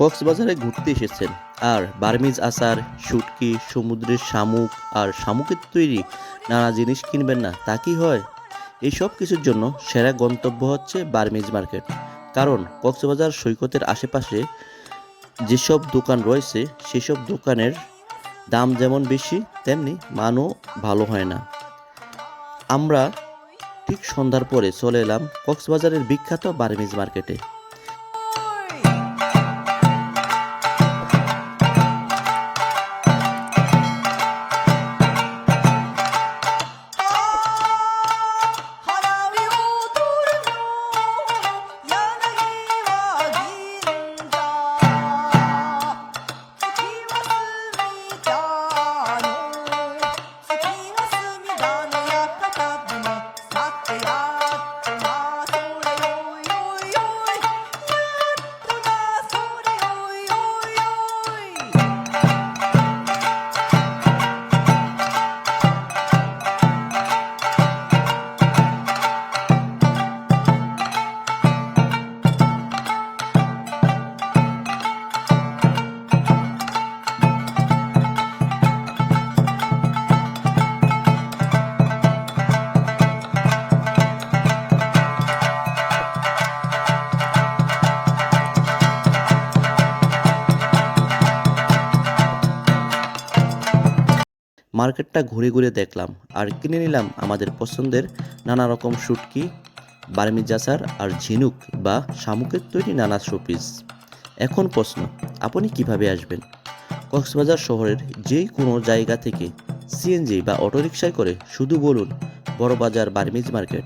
কক্সবাজারে ঘুরতে এসেছেন। আর বার্মিজ আচার, শুটকি, সমুদ্রের শামুক আর শামুকের তৈরি নানা জিনিস কিনবেন না, তা কি হয়? এই সব কিছুর জন্য সেরা গন্তব্য হচ্ছে বার্মিজ মার্কেট। কারণ কক্সবাজার সৈকতের আশেপাশে যেসব দোকান রয়েছে, সেসব দোকানের দাম যেমন বেশি, তেমনি মানও ভালো হয় না। আমরা ঠিক সন্ধ্যার পরে চলে এলাম কক্সবাজারের বিখ্যাত বার্মিজ মার্কেটে। মার্কেটটা ঘুরে ঘুরে দেখলাম আর কিনে নিলাম আমাদের পছন্দের নানা রকম শুটকি বার্মিজ আচার আর ঝিনুক বা শামুকের তৈরি নানা শোপিস। এখন প্রশ্ন, আপনি কীভাবে আসবেন? কক্সবাজার শহরের যে কোনো জায়গা থেকে সিএনজি বা অটোরিকশায় করে শুধু বলুন, বড়বাজার, বার্মিজ মার্কেট,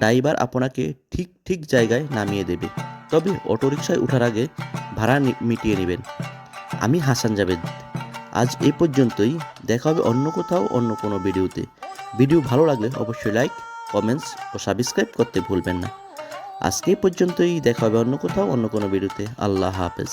ড্রাইভার আপনাকে ঠিক ঠিক জায়গায় নামিয়ে দেবে। তবে অটোরিকশায় ওঠার আগে ভাড়া মিটিয়ে নেবেন। আমি হাসান জাভেদ আজ এ পর্যন্তই। দেখা হবে অন্য কোথাও, অন্য কোনো ভিডিওতে। ভিডিও ভালো লাগলে অবশ্যই লাইক কমেন্টস ও সাবস্ক্রাইব করতে ভুলবেন না। আজকে পর্যন্তই। দেখা হবে অন্য কোথাও, অন্য কোনো ভিডিওতে। আল্লাহ হাফেজ।